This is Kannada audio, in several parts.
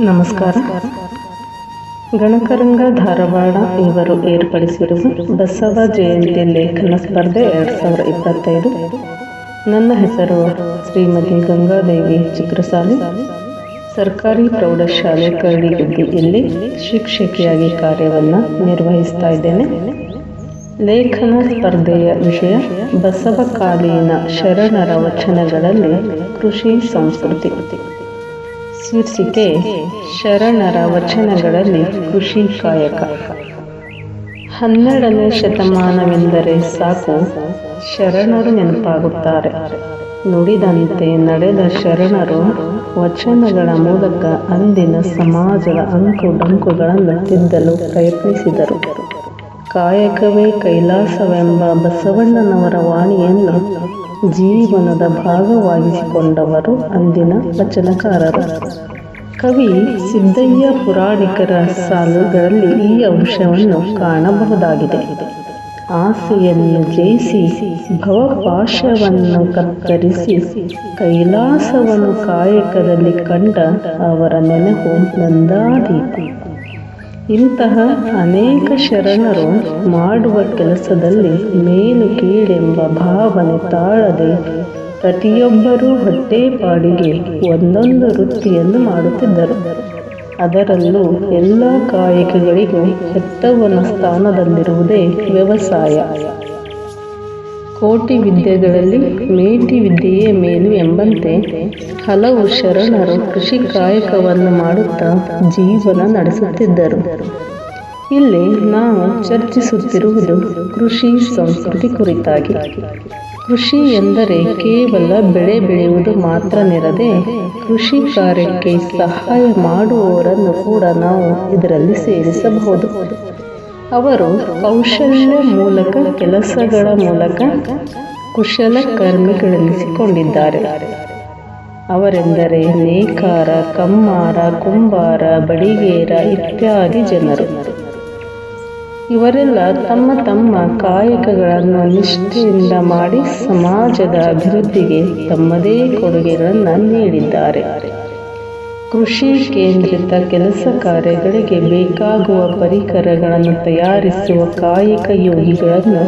ನಮಸ್ಕಾರ. ಗಣಕರಂಗ ಧಾರವಾಡ ಇವರು ಏರ್ಪಡಿಸಿರುವ ಬಸವ ಜಯಂತಿ ಲೇಖನ ಸ್ಪರ್ಧೆ ಎರಡು ಸಾವಿರದ ಇಪ್ಪತ್ತೈದು. ನನ್ನ ಹೆಸರು ಶ್ರೀಮತಿ ಗಂಗಾದೇವಿ ಚಿತ್ರಸಾಲಿ. ಸರ್ಕಾರಿ ಪ್ರೌಢಶಾಲೆ ಇಲ್ಲಿ ಶಿಕ್ಷಕಿಯಾಗಿ ಕಾರ್ಯವನ್ನು ನಿರ್ವಹಿಸ್ತಾ ಇದ್ದೇನೆ. ಲೇಖನ ಸ್ಪರ್ಧೆಯ ವಿಷಯ ಬಸವಕಾಲೀನ ಶರಣರ ವಚನಗಳಲ್ಲಿ ಕೃಷಿ ಸಂಸ್ಕೃತಿ. ಶೀರ್ಷಿಕೆ ಶರಣರ ವಚನಗಳಲ್ಲಿ ಕೃಷಿ ಕಾಯಕ. ಹನ್ನೆರಡನೇ ಶತಮಾನವೆಂದರೆ ಸಾಕು ಶರಣರು ನೆನಪಾಗುತ್ತಾರೆ. ನುಡಿದಂತೆ ನಡೆದ ಶರಣರು ವಚನಗಳ ಮೂಲಕ ಅಂದಿನ ಸಮಾಜದ ಅಂಕು ಡಂಕುಗಳನ್ನು ತಿದ್ದಲು ಪ್ರಯತ್ನಿಸಿದರು. ಕಾಯಕವೇ ಕೈಲಾಸವೆಂಬ ಬಸವಣ್ಣನವರ ವಾಣಿಯನ್ನು ಜೀವನದ ಭಾಗವಾಗಿಸಿಕೊಂಡವರು ಅಂದಿನ ವಚನಕಾರರು. ಕವಿ ಸಿದ್ದಯ್ಯ ಪುರಾಣಿಕರ ಸಾಲುಗಳಲ್ಲಿ ಈ ಅಂಶವನ್ನು ಕಾಣಬಹುದಾಗಿದೆ. ಆಸೆಯನ್ನು ಜಯಿಸಿ ಭವಪಾಶವನ್ನು ಕತ್ತರಿಸಿ ಕೈಲಾಸವನ್ನು ಕಾಯಕದಲ್ಲಿ ಕಂಡ ಅವರ ನೆನಪು ನಂದಾದೀತು ಇಂತಹ ಅನೇಕ ಶರಣರು ಮಾಡುವ ಕೆಲಸದಲ್ಲಿ ಮೇಲು ಕೀಳೆಂಬ ಭಾವನೆ ತಾಳದೆ ಪ್ರತಿಯೊಬ್ಬರೂ ಹೊಟ್ಟೆಪಾಡಿಗೆ ಒಂದೊಂದು ವೃತ್ತಿಯನ್ನು ಮಾಡುತ್ತಿದ್ದರು. ಅದರಲ್ಲೂ ಎಲ್ಲ ಕಾಯಕಗಳಿಗೂ ಹೆತ್ತವನ ಸ್ಥಾನದಲ್ಲಿರುವುದೇ ವ್ಯವಸಾಯ. ಕೋಟಿ ವಿದ್ಯೆಗಳಲ್ಲಿ ಮೇಟಿ ವಿದ್ಯೆಯೇ ಮೇಲು ಎಂಬಂತೆ ಹಲವು ಶರಣರು ಕೃಷಿ ಕಾಯಕವನ್ನು ಮಾಡುತ್ತಾ ಜೀವನ ನಡೆಸುತ್ತಿದ್ದರು. ಇಲ್ಲಿ ನಾವು ಚರ್ಚಿಸುತ್ತಿರುವುದು ಕೃಷಿ ಸಂಸ್ಕೃತಿ ಕುರಿತಾಗಿ. ಕೃಷಿ ಎಂದರೆ ಕೇವಲ ಬೆಳೆ ಬೆಳೆಯುವುದು ಮಾತ್ರನಿರದೆ ಕೃಷಿ ಕಾರ್ಯಕ್ಕೆ ಸಹಾಯ ಮಾಡುವವರನ್ನು ಕೂಡ ನಾವು ಇದರಲ್ಲಿ ಸೇರಿಸಬಹುದು. ಅವರು ಕೌಶಲ್ಯ ಮೂಲಕ ಕೆಲಸಗಳ ಮೂಲಕ ಕುಶಲ ಕರ್ಮಿಗಳೆನಿಸಿಕೊಂಡಿದ್ದಾರೆ ಅವರೆಂದರೆ ನೇಕಾರ, ಕಮ್ಮಾರ, ಕುಂಬಾರ, ಬಡಿಗೇರ ಇತ್ಯಾದಿ ಜನರು. ಇವರೆಲ್ಲ ತಮ್ಮ ತಮ್ಮ ಕಾಯಕಗಳನ್ನು ನಿಷ್ಠೆಯಿಂದ ಮಾಡಿ ಸಮಾಜದ ಅಭಿವೃದ್ಧಿಗೆ ತಮ್ಮದೇ ಕೊಡುಗೆಗಳನ್ನು ನೀಡಿದ್ದಾರೆ. ಕೃಷಿ ಕೇಂದ್ರಿತ ಕೆಲಸ ಕಾರ್ಯಗಳಿಗೆ ಬೇಕಾಗುವ ಪರಿಕರಗಳನ್ನು ತಯಾರಿಸುವ ಕಾಯಕ ಯೋಗಿಗಳನ್ನು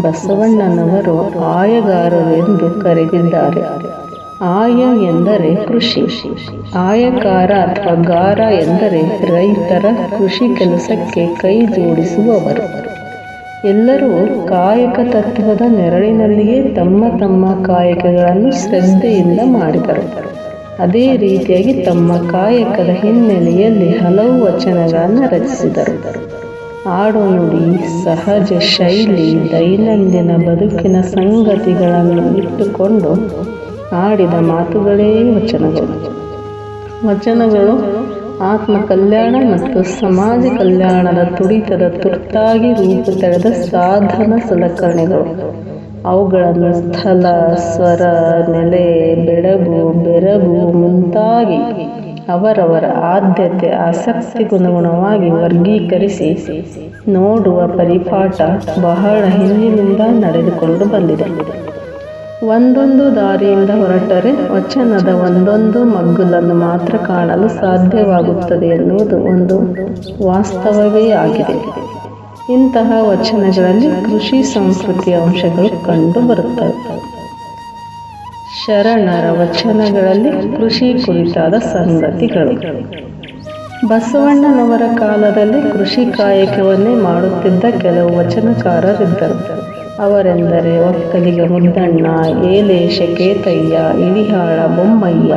ಬಸವಣ್ಣನವರು ಆಯಗಾರರು ಎಂದು ಕರೆದಿದ್ದಾರೆ. ಆಯ ಎಂದರೆ ಕೃಷಿ, ಆಯಕಾರ ಅಥವಾ ಗಾರ ಎಂದರೆ ರೈತರ ಕೃಷಿ ಕೆಲಸಕ್ಕೆ ಕೈ ಜೋಡಿಸುವವರು. ಎಲ್ಲರೂ ಕಾಯಕ ತತ್ವದ ನೆರಳಿನಲ್ಲಿಯೇ ತಮ್ಮ ತಮ್ಮ ಕಾಯಕಗಳನ್ನು ಶ್ರದ್ಧೆಯಿಂದ ಮಾಡಿದರು. ಅದೇ ರೀತಿಯಾಗಿ ತಮ್ಮ ಕಾಯಕದ ಹಿನ್ನೆಲೆಯಲ್ಲಿ ಹಲವು ವಚನಗಳನ್ನು ರಚಿಸಿದರು. ಆಡು ನುಡಿ, ಸಹಜ ಶೈಲಿ, ದೈನಂದಿನ ಬದುಕಿನ ಸಂಗತಿಗಳನ್ನು ಇಟ್ಟುಕೊಂಡು ಆಡಿದ ಮಾತುಗಳೇ ವಚನಗಳು. ವಚನಗಳು ಆತ್ಮ ಕಲ್ಯಾಣ ಮತ್ತು ಸಮಾಜ ಕಲ್ಯಾಣದ ತುಡಿತದ ತುರ್ತಾಗಿ ರೂಪು ತಳೆದ ಸಾಧನ ಸಲಕರಣೆಗಳು. ಅವುಗಳನ್ನು ಸ್ಥಳ, ಸ್ವರ, ನೆಲೆ ಬೆಳಗು ಬೆರಗು ಮುಂತಾಗಿ ಅವರವರ ಆದ್ಯತೆ ಆಸಕ್ತಿಗನುಗುಣವಾಗಿ ವರ್ಗೀಕರಿಸಿ ನೋಡುವ ಪರಿಪಾಠ ಬಹಳ ಹಿಂದಿನಿಂದ ನಡೆದುಕೊಂಡು ಬಂದಿದೆ. ಒಂದೊಂದು ದಾರಿಯಿಂದ ಹೊರಟರೆ ವಚನದ ಒಂದೊಂದು ಮಗ್ಗುಲನ್ನು ಮಾತ್ರ ಕಾಣಲು ಸಾಧ್ಯವಾಗುತ್ತದೆ ಎನ್ನುವುದು ಒಂದು ವಾಸ್ತವವೇ ಆಗಿದೆ. ಇಂತಹ ವಚನಗಳಲ್ಲಿ ಕೃಷಿ ಸಂಸ್ಕೃತಿಯ ಅಂಶಗಳು ಕಂಡು ಬರುತ್ತವೆ. ಶರಣರ ವಚನಗಳಲ್ಲಿ ಕೃಷಿ ಕುರಿತಾದ ಸಂಗತಿಗಳು. ಬಸವಣ್ಣನವರ ಕಾಲದಲ್ಲಿ ಕೃಷಿ ಕಾಯಕವನ್ನೇ ಮಾಡುತ್ತಿದ್ದ ಕೆಲವು ವಚನಕಾರರಿದ್ದರು. ಅವರೆಂದರೆ ಒಕ್ಕಲಿಗ ಮುದ್ದಣ್ಣ ಏಲೇಶ ಕೇತಯ್ಯ ಇಳಿಹಾಳ, ಬೊಮ್ಮಯ್ಯ.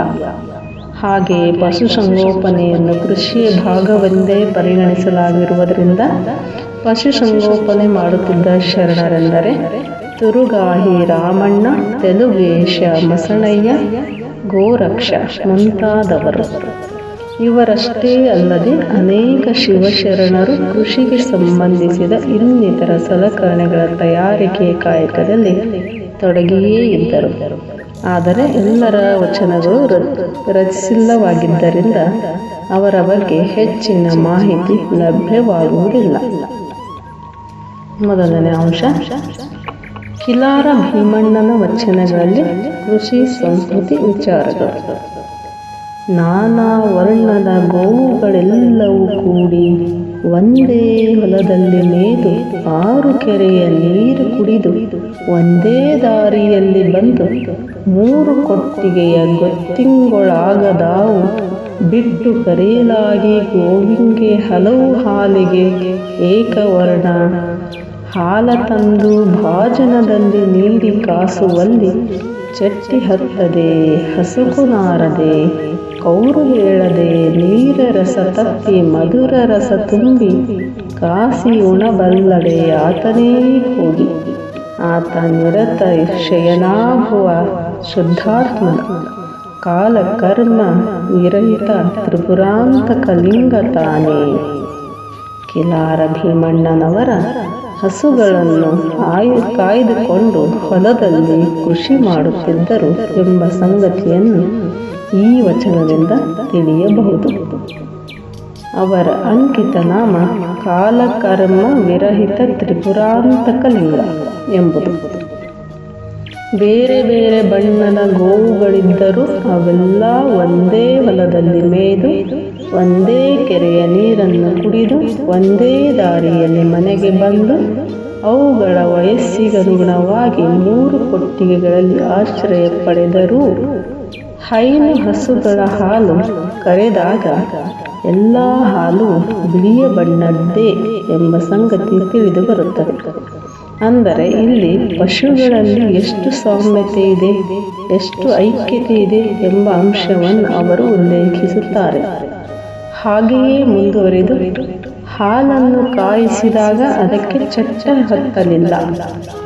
ಹಾಗೆ ಪಶುಸಂಗೋಪನೆಯನ್ನು ಕೃಷಿಯ ಭಾಗವೆಂದೇ ಪರಿಗಣಿಸಲಾಗಿರುವುದರಿಂದ ಪಶುಸಂಗೋಪನೆ ಮಾಡುತ್ತಿದ್ದ ಶರಣರೆಂದರೆ ತುರುಗಾಹಿ ರಾಮಣ್ಣ ತೆಲುಗೇಶ ಮಸಣಯ್ಯ ಗೋರಕ್ಷ ಮುಂತಾದವರು. ಇವರಷ್ಟೇ ಅಲ್ಲದೆ ಅನೇಕ ಶಿವಶರಣರು ಕೃಷಿಗೆ ಸಂಬಂಧಿಸಿದ ಇನ್ನಿತರ ಸಲಕರಣೆಗಳ ತಯಾರಿಕೆ ಕಾಯಕದಲ್ಲಿ ತೊಡಗಿಯೇ ಇದ್ದರು. ಆದರೆ ಎಲ್ಲರ ವಚನಗಳು ರಚಿಸಿಲ್ಲವಾಗಿದ್ದರಿಂದ ಅವರ ಬಗ್ಗೆ ಹೆಚ್ಚಿನ ಮಾಹಿತಿ ಲಭ್ಯವಾಗುವುದಿಲ್ಲ. ಮೊದಲನೇ ಅಂಶ, ಕಿಲಾರ ಭೀಮಣ್ಣನ ವಚನಗಳಲ್ಲಿ ಕೃಷಿ ಸಂಸ್ಕೃತಿ ವಿಚಾರಗಳು ನಾನಾ ವರ್ಣದ ಗೋವುಗಳೆಲ್ಲವೂ ಕೂಡಿ ಒಂದೇ ಹೊಲದಲ್ಲಿ ಮೇದು ಆರು ಕೆರೆಯ ನೀರು ಕುಡಿದು ಒಂದೇ ದಾರಿಯಲ್ಲಿ ಬಂದು ಮೂರು ಕೊಟ್ಟಿಗೆಯ ಗೊತ್ತಿಂಗೊಳಾಗದಾವು. ಬಿಟ್ಟು ಕರೆಯಲಾಗಿ ಗೋವಿಂಗೆ ಹಲವು ಹಾಲಿಗೆ ಏಕವರ್ಣ. ಹಾಲ ತಂದು ಭಾಜನದಲ್ಲಿ ನೀಡಿ ಕಾಸುವಲ್ಲಿ ಚಟ್ಟಿ ಹತ್ತದೆ, ಹಸುಕು ನಾರದೆ, ಕೌರು ಹೇಳದೆ, ನೀರ ರಸ ತಪ್ಪಿ ಮಧುರ ರಸ ತುಂಬಿ ಕಾಸಿ ಉಣಬಲ್ಲಡೆ ಆತನೇ ಹೋಗಿ ಆತ ನಿರತ ಶಯನಾಭುವ ಶುದ್ಧಾತ್ಮನ ಕಾಲ ಕರ್ಮ ವಿರಹಿತ ತ್ರಿಪುರಾಂತ ಕಲಿಂಗ ತಾನೇ. ಕಿಲಾರ ಭೀಮಣ್ಣನವರ ಹಸುಗಳನ್ನು ಆಯು ಕಾಯ್ದುಕೊಂಡು ಹೊಲದಲ್ಲಿ ಕೃಷಿ ಮಾಡುತ್ತಿದ್ದರು ಎಂಬ ಸಂಗತಿಯನ್ನು ಈ ವಚನದಿಂದ ತಿಳಿಯಬಹುದು. ಅವರ ಅಂಕಿತ ನಾಮ ಕಾಲಕರ್ಮ ವಿರಹಿತ ತ್ರಿಪುರಾಂತಕಲಿಂಗ ಎಂಬುದು. ಬೇರೆ ಬೇರೆ ಬಣ್ಣದ ಗೋವುಗಳಿದ್ದರೂ ಅವೆಲ್ಲ ಒಂದೇ ಹೊಲದಲ್ಲಿ ಮೇಯ್ದು ಒಂದೇ ಕೆರೆಯ ನೀರನ್ನು ಕುಡಿದು, ಒಂದೇ ದಾರಿಯಲ್ಲಿ ಮನೆಗೆ ಬಂದು, ಅವುಗಳ ವಯಸ್ಸಿಗನುಗುಣವಾಗಿ ಮೂರು ಕೊಟ್ಟಿಗೆಗಳಲ್ಲಿ ಆಶ್ರಯ ಪಡೆದರೂ. ಹೈನು ಹಸುಗಳ ಹಾಲು ಕರೆದಾಗ ಎಲ್ಲ ಹಾಲು ಬಿಳಿಯ ಬಣ್ಣದ್ದೇ ಎಂಬ ಸಂಗತಿ ತಿಳಿದು ಬರುತ್ತದೆ. ಅಂದರೆ ಇಲ್ಲಿ ಪಶುಗಳಲ್ಲಿ ಎಷ್ಟು ಸಾಮ್ಯತೆ ಇದೆ, ಎಷ್ಟು ಐಕ್ಯತೆ ಇದೆ ಎಂಬ ಅಂಶವನ್ನು ಅವರು ಉಲ್ಲೇಖಿಸುತ್ತಾರೆ. ಹಾಗೆಯೇ ಮುಂದುವರಿದು, ಹಾಲನ್ನು ಕಾಯಿಸಿದಾಗ ಅದಕ್ಕೆ ಚಚ್ಚ ಹತ್ತಲಿಲ್ಲ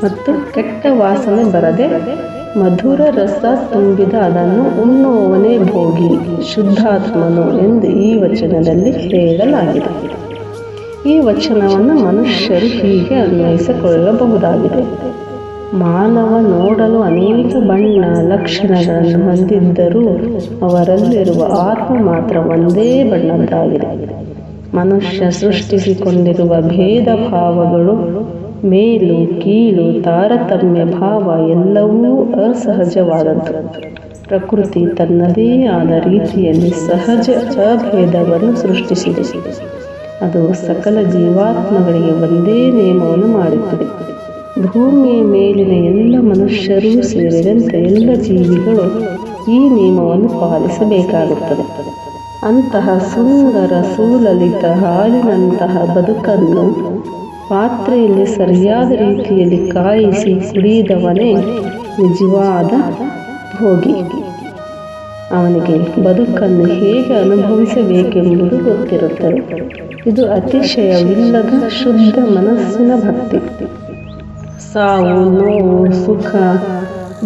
ಮತ್ತು ಕೆಟ್ಟ ವಾಸನೆ ಬರದೆ ಮಧುರ ರಸ ತುಂಬಿದ ಅದನ್ನು ಉಣ್ಣುವವನೇ ಭೋಗಿ, ಶುದ್ಧಾತ್ಮನು ಎಂದು ಈ ವಚನದಲ್ಲಿ ಹೇಳಲಾಗಿದೆ. ಈ ವಚನವನ್ನು ಮನುಷ್ಯರು ಹೀಗೆ ಅನ್ವಯಿಸಿಕೊಳ್ಳಬಹುದಾಗಿದೆ. ಮಾನವ ನೋಡಲು ಅನೇಕ ಬಣ್ಣ ಲಕ್ಷಣಗಳನ್ನು ಹೊಂದಿದ್ದರೂ ಅವರಲ್ಲಿರುವ ಆತ್ಮ ಮಾತ್ರ ಒಂದೇ ಬಣ್ಣದ್ದಾಗಿದೆ. ಮನುಷ್ಯ ಸೃಷ್ಟಿಸಿಕೊಂಡಿರುವ ಭೇದ ಭಾವಗಳು ಮೇಲು, ಕೀಳು, ತಾರತಮ್ಯ, ಭಾವ ಎಲ್ಲವೂ ಅಸಹಜವಾದದ್ದು. ಪ್ರಕೃತಿ ತನ್ನದೇ ಆದ ರೀತಿಯಲ್ಲಿ ಸಹಜ ಅಭೇದವನ್ನು ಸೃಷ್ಟಿಸಿದೆ. ಅದು ಸಕಲ ಜೀವಾತ್ಮಗಳಿಗೆ ಒಂದೇ ನಿಯಮವನ್ನು ಮಾಡುತ್ತದೆ. ಭೂಮಿಯ ಮೇಲಿನ ಎಲ್ಲ ಮನುಷ್ಯರೂ ಸೇರಿದಂತೆ ಎಲ್ಲ ಜೀವಿಗಳು ಈ ನಿಯಮವನ್ನು ಪಾಲಿಸಬೇಕಾಗುತ್ತದೆ. ಅಂತಹ ಸುಂದರ, ಸುಲಲಿತ, ಹಾಲಿನಂತಹ ಬದುಕನ್ನು ಪಾತ್ರೆಯಲ್ಲಿ ಸರಿಯಾದ ರೀತಿಯಲ್ಲಿ ಕಾಯಿಸಿ ಕುಡಿದವನೇ ನಿಜವಾದ ಭೋಗಿ. ಅವನಿಗೆ ಬದುಕನ್ನು ಹೇಗೆ ಅನುಭವಿಸಬೇಕೆಂಬುದು ಗೊತ್ತಿರುತ್ತದೆ. ಇದು ಅತಿಶಯವಿಲ್ಲದ ಶುದ್ಧ ಮನಸ್ಸಿನ ಭಕ್ತಿ. ಸಾವು, ನೋವು, ಸುಖ,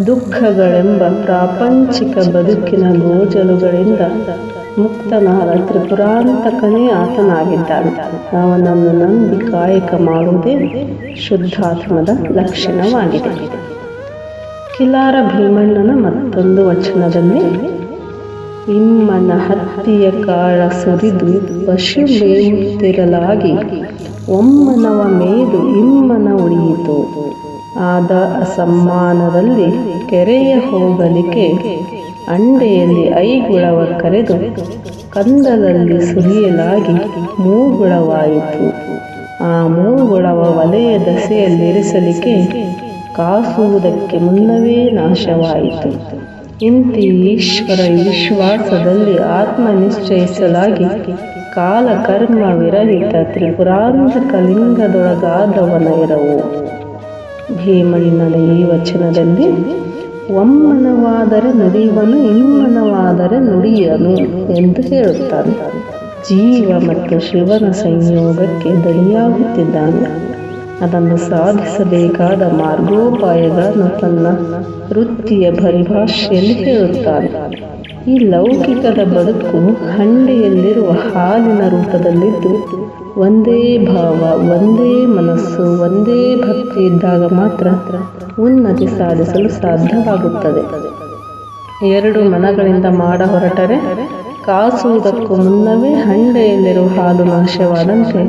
ದುಃಖಗಳೆಂಬ ಪ್ರಾಪಂಚಿಕ ಬದುಕಿನ ಗೋಜಲುಗಳಿಂದ ಮುಕ್ತನಾದ ತ್ರಿಪುರಾಂತಕನೇ ಆತನಾಗಿದ್ದಾನೆ. ಅವನನ್ನು ನಂಬಿ ಕಾಯಕ ಮಾಡುವುದೇ ಶುದ್ಧಾತ್ಮದ ಲಕ್ಷಣವಾಗಿದೆ. ಕಿಲಾರ ಭೀಮಣ್ಣನ ಮತ್ತೊಂದು ವಚನದಲ್ಲಿ ಇಮ್ಮನ ಹತ್ತಿಯ ಕಾಳ ಸುರಿದು ಪಶು ಮೇಯುತ್ತಿರಲಾಗಿ, ಒಮ್ಮನವ ಮೇದು ಇಮ್ಮನ ಉಳಿಯಿತು. ಆದ ಅಸಮ್ಮಾನದಲ್ಲಿ ಕೆರೆಯ ಹೋಗಲಿಕ್ಕೆ ಅಂಡೆಯಲ್ಲಿ ಐಗುಳವ ಕರೆದು ಕಂದದಲ್ಲಿ ಸುರಿಯಲಾಗಿ ಮೂಗುಳವಾಯಿತು. ಆ ಮೂಗುಳವ ವಲಯ ದಸೆಯಲ್ಲಿರಿಸಲಿಕ್ಕೆ ಕಾಸುವುದಕ್ಕೆ ಮುನ್ನವೇ ನಾಶವಾಯಿತು. ಇಂತಿ ಈಶ್ವರ ವಿಶ್ವಾಸದಲ್ಲಿ ಆತ್ಮ ನಿಶ್ಚಯಿಸಲಾಗಿ ಕಾಲ ಕರ್ಮ ವಿರಹಿತ ಇರವು. ಭೀಮಣ್ಣನ ಈ ವಚನದಲ್ಲಿ, ಒಮ್ಮನವಾದರೆ ನುಡಿಯುವನು ಇಮ್ಮನವಾದರೆ ನುಡಿಯನು ಎಂದು ಹೇಳುತ್ತಾನೆ. ಜೀವ ಮತ್ತು ಶಿವನ ಸಂಯೋಗಕ್ಕೆ ದಣಿಯಾಗುತ್ತಿದ್ದಾನೆ. ಅದನ್ನು ಸಾಧಿಸಬೇಕಾದ ಮಾರ್ಗೋಪಾಯಗಳನ್ನು ತನ್ನ ವೃತ್ತಿಯ ಪರಿಭಾಷೆಯಲ್ಲಿ ಹೇಳುತ್ತಾನೆ. ಈ ಲೌಕಿಕದ ಬದುಕು ಹಂಡೆಯಲ್ಲಿರುವ ಹಾಲಿನ ರೂಪದಲ್ಲಿದ್ದು, ಒಂದೇ ಭಾವ, ಒಂದೇ ಮನಸ್ಸು, ಒಂದೇ ಭಕ್ತಿ ಇದ್ದಾಗ ಮಾತ್ರ ಉನ್ನತಿ ಸಾಧಿಸಲು ಸಾಧ್ಯವಾಗುತ್ತದೆ. ಎರಡು ಮನಗಳಿಂದ ಮಾಡ ಹೊರಟರೆ ಕಾಸುವುದಕ್ಕೂ ಮುನ್ನವೇ ಹಂಡೆಯಲ್ಲಿರುವ ಹಾಲು ನಾಶವಾದಂತೆ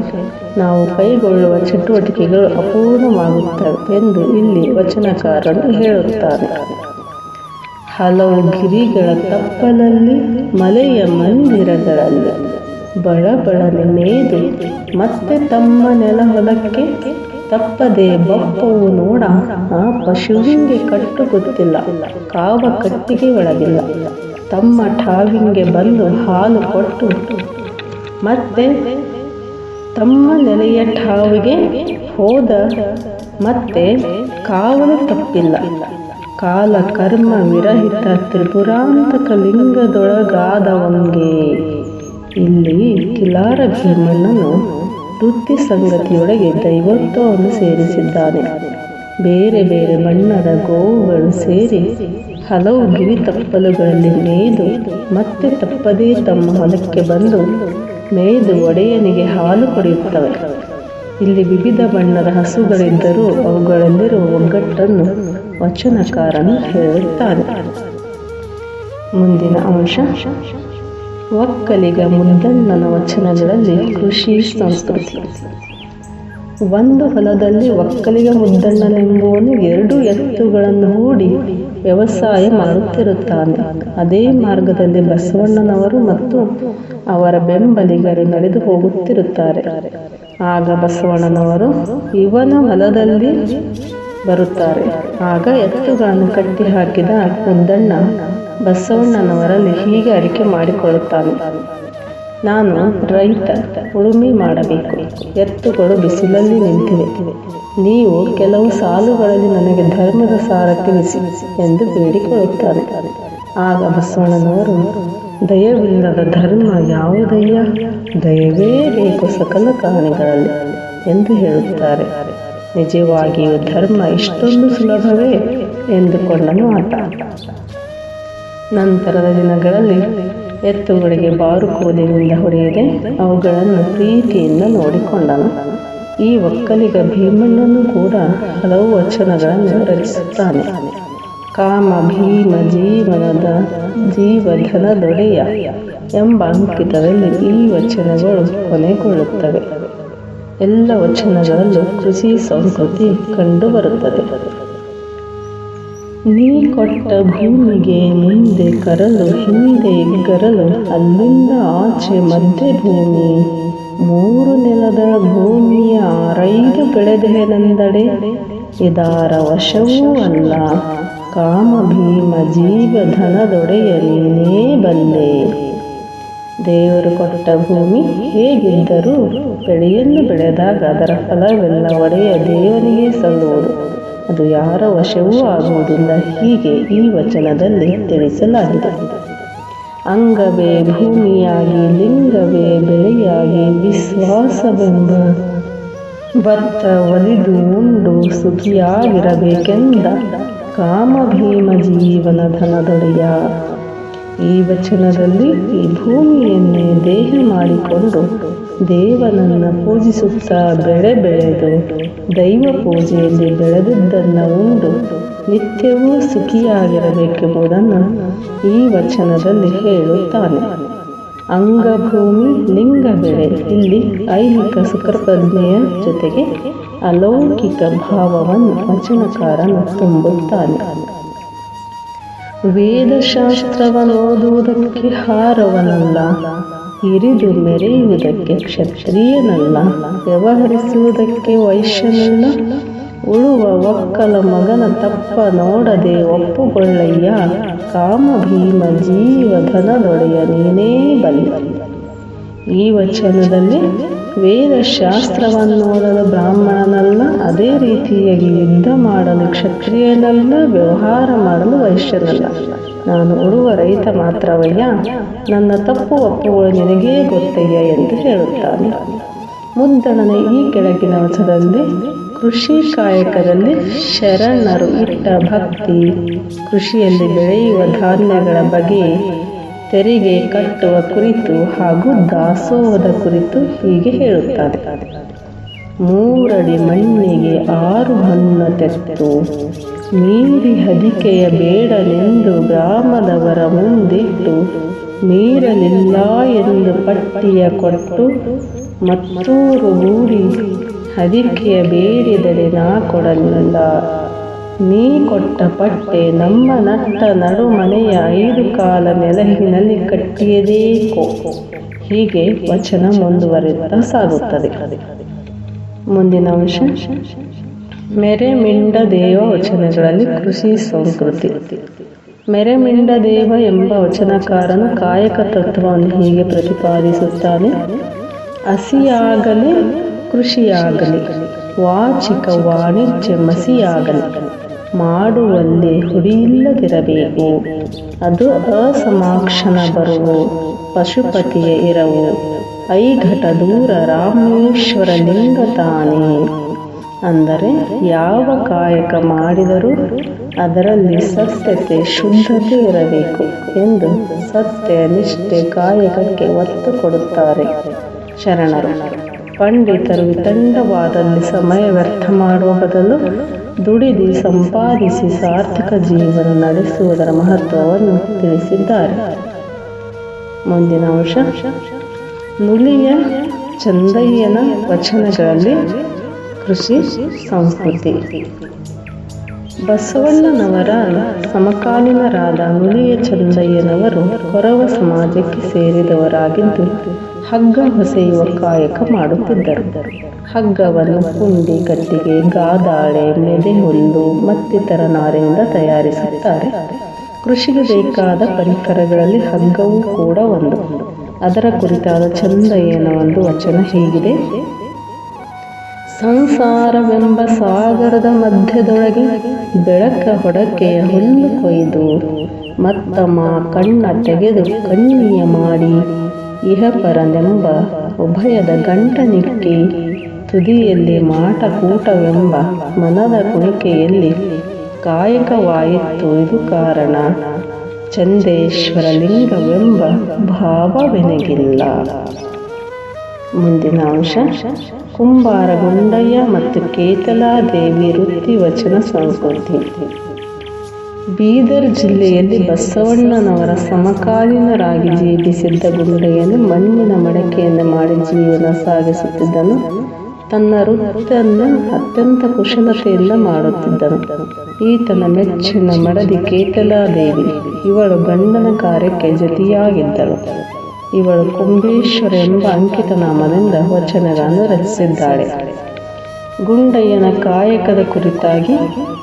ನಾವು ಕೈಗೊಳ್ಳುವ ಚಟುವಟಿಕೆಗಳು ಅಪೂರ್ಣವಾಗುತ್ತವೆ ಎಂದು ಇಲ್ಲಿ ವಚನಕಾರರು ಹೇಳುತ್ತಾರೆ. ಹಲವು ಗಿರಿಗಳ ತಪ್ಪಲಲ್ಲಿ, ಮಲೆಯ ಮಂದಿರಗಳಲ್ಲಿ ಬಳಬಳನೆ ಮೇದು ಮತ್ತೆ ತಮ್ಮ ನೆಲ ಹೊಲಕ್ಕೆ ತಪ್ಪದೆ ಬಪ್ಪವು ನೋಡ, ಆ ಪಶುವಿಂಗೆ ಕಟ್ಟು ಗೊತ್ತಿಲ್ಲ, ಕಾವ ಕಟ್ಟಿಗೆ ಒಳಗಿಲ್ಲ. ತಮ್ಮ ಠಾವಿಂಗೆ ಬಂದು ಹಾಲು ಕೊಟ್ಟು, ಮತ್ತೆ ತಮ್ಮ ನೆಲೆಯ ಠಾವಿಗೆ ಹೋದ, ಮತ್ತೆ ಕಾವಲು ತಪ್ಪಿಲ್ಲ. ಕಾಲ ಕರ್ಮ ವಿರಹಿತ ತ್ರಿಪುರಾಂತಕ ಲಿಂಗದೊಳಗಾದವಂಗೆ. ಇಲ್ಲಿ ಕಿಲಾರ ಭೀಮಣ್ಣನು ವೃತ್ತಿ ಸಂಗತಿಯೊಳಗೆ ದೈವತ್ವವನ್ನು ಸೇರಿಸಿದ್ದಾನೆ. ಬೇರೆ ಬೇರೆ ಬಣ್ಣದ ಗೋವುಗಳು ಸೇರಿ ಹಲವು ಗಿರಿ ತಪ್ಪಲುಗಳಲ್ಲಿ ಮೇಯ್ದು ಮತ್ತೆ ತಪ್ಪದೇ ತಮ್ಮ ಹೊಲಕ್ಕೆ ಬಂದು ಮೇಯ್ದು ಒಡೆಯನಿಗೆ ಹಾಲು ಕುಡಿಯುತ್ತವೆ. ಇಲ್ಲಿ ವಿವಿಧ ಬಣ್ಣದ ಹಸುಗಳಿದ್ದರೂ ಅವುಗಳಲ್ಲಿರುವ ಒಗ್ಗಟ್ಟನ್ನು ವಚನಕಾರನು ಹೇಳುತ್ತಾನೆ. ಮುಂದಿನ ಅಂಶ. ಒಕ್ಕಲಿಗ ಮುದ್ದಣ್ಣನ ವಚನಗಳಲ್ಲಿ ಕೃಷಿ ಸಂಸ್ಕೃತಿ. ಒಂದು ಹೊಲದಲ್ಲಿ ಒಕ್ಕಲಿಗ ಮುದ್ದಣ್ಣನೆಂಬುವನು ಎರಡು ಎತ್ತುಗಳನ್ನು ಹೂಡಿ ವ್ಯವಸಾಯ ಮಾಡುತ್ತಿರುತ್ತಾನೆ. ಅದೇ ಮಾರ್ಗದಲ್ಲಿ ಬಸವಣ್ಣನವರು ಮತ್ತು ಅವರ ಬೆಂಬಲಿಗರು ನಡೆದು ಹೋಗುತ್ತಿರುತ್ತಾರೆ. ಆಗ ಬಸವಣ್ಣನವರು ಇವನ ಹೊಲದಲ್ಲಿ ಬರುತ್ತಾರೆ. ಆಗ ಎತ್ತುಗಳನ್ನು ಕಟ್ಟಿ ಹಾಕಿದ ಮುದ್ದಣ್ಣ ಬಸವಣ್ಣನವರಲ್ಲಿ ಹೀಗೆ ಅರಿಕೆ ಮಾಡಿಕೊಳ್ಳುತ್ತಾನೆ. ನಾನು ರೈತ, ಉಳುಮೆ ಮಾಡಬೇಕು. ಎತ್ತುಗಳು ಬಿಸಿಲಲ್ಲಿ ನಿಂತಿವೆ. ನೀವು ಕೆಲವು ಸಾಲುಗಳಲ್ಲಿ ನನಗೆ ಧರ್ಮದ ಸಾರ ತಿಳಿಸಿ ಎಂದು ಬೇಡಿಕೊಳ್ಳುತ್ತಾನೆ. ಆಗ ಬಸವಣ್ಣನವರು, ದಯವಿಲ್ಲದ ಧರ್ಮ ಯಾವುದಯ್ಯ? ದಯವೇ ಬೇಕು ಸಕಲ ಕಾರಣಗಳಲ್ಲಿ ಎಂದು ಹೇಳುತ್ತಾರೆ. ನಿಜವಾಗಿಯೂ ಧರ್ಮ ಇಷ್ಟೊಂದು ಸುಲಭವೇ? ಎಂದುಕೊಂಡನು ಆತ ನಂತರದ ದಿನಗಳಲ್ಲಿ ಎತ್ತುಗಳಿಗೆ ಬಾರು ಕೋಲಿನಿಂದ ಹೊಡೆಯದೆ ಅವುಗಳನ್ನು ಪ್ರೀತಿಯಿಂದ ನೋಡಿಕೊಂಡನು. ಈ ಒಕ್ಕಲಿಗ ಭೀಮಣ್ಣನು ಕೂಡ ಹಲವು ವಚನಗಳನ್ನು ರಚಿಸುತ್ತಾನೆ. ಕಾಮ ಭೀಮ ಜೀವನದ ಜೀವಧನದೊಡೆಯ ಎಂಬ ಅಂಕಿತದಲ್ಲಿ ಈ ವಚನಗಳು ಕೊನೆಗೊಳ್ಳುತ್ತವೆ. ಎಲ್ಲ ವಚನಗಳಲ್ಲೂ ಕೃಷಿ ಸಂಸ್ಕೃತಿ ಕಂಡುಬರುತ್ತದೆ. ನೀ ಕೊಟ್ಟ ಭೂಮಿಗೆ ಮುಂದೆ ಕರಲು ಹಿಂದೆ ಕರಲು ಅಲ್ಲಿಂದ ಆಚೆ ಮಧ್ಯ ಭೂಮಿ ಮೂರು ನೆಲದ ಭೂಮಿಯ ಆರೈದು ಬೆಳೆದೆನೆಂದಡೆ. ಇದಾರ ವಶವೂ ಅಲ್ಲ. ಕಾಮ ಭೀಮ ಜೀವ ಧನದೊಡೆಯಲ್ಲಿನೇ ಬಂದೆ ದೇವರು ಕೊಟ್ಟ ಭೂಮಿ ಹೇಗಿದ್ದರೂ, ಬೆಳೆಯನ್ನು ಬೆಳೆದಾಗ ಅದರ ಫಲವೆಲ್ಲ ಒಡೆಯ ದೇವರಿಗೆ ಸಲ್ಲುವುದು. ಅದು ಯಾರ ವಶವೂ ಆಗುವುದಿಲ್ಲ. ಹೀಗೆ ಈ ವಚನದಲ್ಲಿ ತಿಳಿಸಲಾಗಿದೆ. ಅಂಗವೇ ಭೂಮಿಯಾಗಿ, ಲಿಂಗವೇ ಬೆಳೆಯಾಗಿ, ವಿಶ್ವಾಸವೆಂಬ ಭತ್ತ ಒಲಿದು ಉಂಡು ಸುಖಿಯಾಗಿರಬೇಕೆಂದ ಕಾಮಭೀಮ ಜೀವನ ಧನದೊಡೆಯ ಈ ವಚನದಲ್ಲಿ ಈ ಭೂಮಿಯನ್ನೇ ದೇಹ ಮಾಡಿಕೊಂಡು ದೇವನನ್ನು ಪೂಜಿಸುತ್ತಾ ಬೆಳೆ ಬೆಳೆದು, ದೈವ ಪೂಜೆಯಲ್ಲಿ ಬೆಳೆದಿದ್ದನ್ನು ಉಂಡು, ನಿತ್ಯವೂ ಸುಖಿಯಾಗಿರಬೇಕೆಂಬುದನ್ನು ಈ ವಚನದಲ್ಲಿ ಹೇಳುತ್ತಾನೆ. ಅಂಗಭೂಮಿ, ಲಿಂಗ ಬೆಳೆ, ಇಲ್ಲಿ ಐಹಿಕ ಸುಖಪ್ರಜ್ಞೆಯ ಜೊತೆಗೆ ಅಲೌಕಿಕ ಭಾವವನ್ನು ವಚನಕಾರನು ತುಂಬುತ್ತಾನೆ. ವೇದಶಾಸ್ತ್ರವನ್ನು ಓದುವುದಕ್ಕೆ ಹಾರವನಲ್ಲ. ಇರಿದು ಮೆರೆಯುವುದಕ್ಕೆ ಕ್ಷತ್ರಿಯನಲ್ಲ. ವ್ಯವಹರಿಸುವುದಕ್ಕೆ ವೈಶ್ಯನಲ್ಲ. ಉಳುವ ಒಕ್ಕಲ ಮಗನ ತಪ್ಪ ನೋಡದೆ ಒಪ್ಪುಗೊಳ್ಳಯ್ಯ ಕಾಮ ಭೀಮ ಜೀವಧನದೊಡೆಯ ನೀನೇ ಬಲ್ಲ ಈ ವಚನದಲ್ಲಿ ವೇದಶಾಸ್ತ್ರವನ್ನೋದದ ಬ್ರಾಹ್ಮಣನಲ್ಲ ಅದೇ ರೀತಿಯಾಗಿ ಯುದ್ಧ ಮಾಡಲು ಕ್ಷತ್ರಿಯನಲ್ಲ, ವ್ಯವಹಾರ ಮಾಡಲು ವೈಶ್ಯನಲ್ಲ. ನಾನು ಉಡುವ ರೈತ ಮಾತ್ರವಯ್ಯ, ನನ್ನ ತಪ್ಪು ಒಪ್ಪುಗಳು ನಿನಗೇ ಗೊತ್ತಯ್ಯ ಎಂದು ಹೇಳುತ್ತಾನೆ. ಮುದ್ದಣನ ಈ ಕೆಳಗಿನ ವಚದಲ್ಲಿ ಕೃಷಿ ಕಾಯಕದಲ್ಲಿ ಶರಣರು ಇಟ್ಟ ಭಕ್ತಿ, ಕೃಷಿಯಲ್ಲಿ ಬೆಳೆಯುವ ಧಾನ್ಯಗಳ ಬಗೆ, ತೆರಿಗೆ ಕಟ್ಟುವ ಕುರಿತು ಹಾಗೂ ದಾಸೋಹದ ಕುರಿತು ಹೀಗೆ ಹೇಳುತ್ತಾರೆ. ಮೂರಡಿ ಮಣ್ಣಿಗೆ ಆರು ಹಣ್ಣು ತೆತ್ತು. ನೀರಿ ಹದಿಕೆಯ ಬೇಡನೆಂದು ಗ್ರಾಮದವರ ಮುಂದಿಟ್ಟು ಮೀರಲಿಲ್ಲ ಎಂದು ಪಟ್ಟಿಯ ಕೊಟ್ಟು ಮತ್ತೂರು ಗೂಡಿ ಹದಿಕೆಯ ಬೇಡಿದರೆ ನಾ ಕೊಡಲಿಲ್ಲ. ನೀ ಕೊಟ್ಟ ಪಟ್ಟೆ ನಮ್ಮ ನಟ್ಟ ನಡು ಮನೆಯ ಐದು ಕಾಲ ನೆಲಹಿನಲ್ಲಿ ಕಟ್ಟಿಯದೇಕೋ ಹೀಗೆ ವಚನ ಮುಂದುವರೆದ ಸಾಗುತ್ತದೆ ಮುಂದಿನ ಅಂಶ ಮೆರೆಮಿಂಡ ದೇವ ವಚನಗಳಲ್ಲಿ ಕೃಷಿ ಸಂಸ್ಕೃತಿ. ಮೆರೆಮಿಂಡ ದೇವ ಎಂಬ ವಚನಕಾರನು ಕಾಯಕ ತತ್ವವನ್ನು ಹೀಗೆ ಪ್ರತಿಪಾದಿಸುತ್ತಾನೆ. ಹಸಿಯಾಗಲಿ ಕೃಷಿಯಾಗಲಿ, ವಾಚಿಕ ವಾಣಿಜ್ಯ ಮಸಿಯಾಗಲಿ, ಮಾಡುವಲ್ಲಿ ಹುಡಿಯಿಲ್ಲದಿರಬೇಕು. ಅದು ಅಸಮಾಕ್ಷಣ ಬರುವು, ಪಶುಪತಿಯ ಇರವು ಐಘಟ ದೂರ ರಾಮೇಶ್ವರ ಲಿಂಗ ತಾನೇ. ಅಂದರೆ ಯಾವ ಕಾಯಕ ಮಾಡಿದರೂ ಅದರಲ್ಲಿ ಸತ್ಯತೆ, ಶುದ್ಧತೆ ಇರಬೇಕು ಎಂದು ಸತ್ಯ ನಿಷ್ಠೆ ಕಾಯಕಕ್ಕೆ ಒತ್ತು ಕೊಡುತ್ತಾರೆ. ಶರಣರು, ಪಂಡಿತರು ವಿತಂಡವಾದಲ್ಲಿ ಸಮಯ ವ್ಯರ್ಥ ಮಾಡುವ ಬದಲು ದುಡಿದು ಸಂಪಾದಿಸಿ ಸಾರ್ಥಕ ಜೀವನ ನಡೆಸುವುದರ ಮಹತ್ವವನ್ನು ತಿಳಿಸಿದ್ದಾರೆ. ಮುಂದಿನ ಅಂಶ ನುಲಿಯ ಚಂದಯ್ಯನ ವಚನಗಳಲ್ಲಿ ಕೃಷಿ ಸಂಸ್ಕೃತಿ. ಬಸವಣ್ಣನವರ ಸಮಕಾಲೀನರಾದ ನುಲಿಯ ಚಂದಯ್ಯನವರು ಕೊರವ ಸಮಾಜಕ್ಕೆ ಸೇರಿದವರಾಗಿದ್ದು ಹಗ್ಗ ಹೊಸೆಯುವ ಕಾಯಕ ಮಾಡುತ್ತಿದ್ದರು. ಹಗ್ಗವನ್ನು ಕುಂಡಿ ಕಟ್ಟಿಗೆ ಗಾದಾಳೆ, ಮೆದೆ ಹುಲ್ಲು, ಮತ್ತಿತರ ನಾರಿನಿಂದ ತಯಾರಿಸುತ್ತಾರೆ. ಕೃಷಿಗೆ ಬೇಕಾದ ಪರಿಕರಗಳಲ್ಲಿ ಹಗ್ಗವೂ ಕೂಡ ಒಂದು. ಅದರ ಕುರಿತಾದ ಚಂದಯ್ಯನ ಒಂದು ವಚನ ಹೀಗಿದೆ. ಸಂಸಾರವೆಂಬ ಸಾಗರದ ಮಧ್ಯದೊಳಗೆ ಬೆಳಕ ಹೊಡಕೆಯ ಹುಲ್ಲು ಕೊಯ್ದು ಮತ್ತಮ್ಮ ಕಣ್ಣ ತೆಗೆದು ಕಣ್ಣಿಯ ಮಾಡಿ ಇಹಪರನೆಂಬ ಉಭಯದ ಗಂಟನಿಕ್ಕಿ ತುದಿಯಲ್ಲಿ ಮಾಟಕೂಟವೆಂಬ ಮನದ ಕುಣಿಕೆಯಲ್ಲಿ ಕಾಯಕವಾಯಿತು ಇದು ಕಾರಣ. ಚಂದೇಶ್ವರ ಲಿಂಗವೆಂಬ ಭಾವವೆನಗಿಲ್ಲ. ಮುಂದಿನ ಅಂಶ ಕುಂಬಾರ ಗುಂಡಯ್ಯ ಮತ್ತು ಕೇತಲಾದೇವಿ ವೃತ್ತಿ ವಚನ ಸಂಸ್ಕೃತಿ. ಬೀದರ್ ಜಿಲ್ಲೆಯಲ್ಲಿ ಬಸವಣ್ಣನವರ ಸಮಕಾಲೀನರಾಗಿ ಜೀವಿಸಿದ್ದ ಗುಂಡಯ್ಯನು ಮಣ್ಣಿನ ಮಡಕೆಯನ್ನು ಮಾಡಿ ಜೀವನ ಸಾಗಿಸುತ್ತಿದ್ದನು. ತನ್ನ ವೃತ್ತನ್ನು ಅತ್ಯಂತ ಕುಶಲತೆಯಿಂದ ಮಾಡುತ್ತಿದ್ದನು. ಈತನ ಮೆಚ್ಚಿನ ಮಡದಿ ಕೇತಲಾದೇವಿ, ಇವಳು ಗಂಡನ ಕಾರ್ಯಕ್ಕೆ ಜತಿಯಾಗಿದ್ದಳು. ಇವಳು ಕುಂಬೇಶ್ವರ ಎಂಬ ಅಂಕಿತ ನಾಮದಿಂದ ವಚನಗಳನ್ನು ರಚಿಸಿದ್ದಾಳೆ. ಗುಂಡಯ್ಯನ ಕಾಯಕದ ಕುರಿತಾಗಿ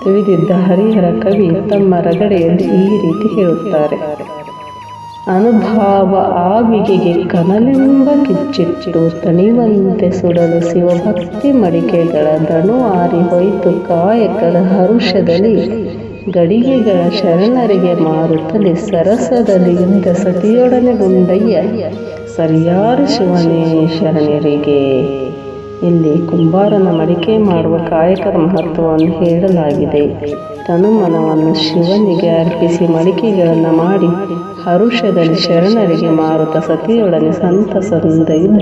ತಿಳಿದಿದ್ದ ಹರಿಹರ ಕವಿ ತಮ್ಮ ರಗಡೆಯಲ್ಲಿ ಈ ರೀತಿ ಹೇಳುತ್ತಾರೆ. ಅನುಭಾವ ಆವಿಗೆಗೆ ಕನಲೆಂಬ ಕಿಚ್ಚಿಟ್ಟು ತಣಿವಂತೆ ಸುಡಲು ಶಿವಭಕ್ತಿ ಮಡಿಕೆಗಳ ದಣು ಆರಿ ಹೊಯ್ತು ಕಾಯಕದ ಹರುಷದಲ್ಲಿ. ಗಡಿಗೆಗಳ ಶರಣರಿಗೆ ಮಾರುತ್ತಲೇ ಸರಸದಲ್ಲಿ ಸತಿಯೊಡನೆ ಗುಂಡಯ್ಯ ಸರಿಯಾರು ಶಿವನೇ ಶರಣರಿಗೆ. ಇಲ್ಲಿ ಕುಂಬಾರನ ಮಡಿಕೆ ಮಾಡುವ ಕಾಯಕದ ಮಹತ್ವವನ್ನು ಹೇಳಲಾಗಿದೆ. ತನುಮನವನ್ನು ಶಿವನಿಗೆ ಅರ್ಪಿಸಿ ಮಡಿಕೆಗಳನ್ನು ಮಾಡಿ ಹರುಷದಲ್ಲಿ ಶರಣರಿಗೆ ಮಾರುತ ಸತಿಯೊಡನೆ ಸಂತಸದಿಂದ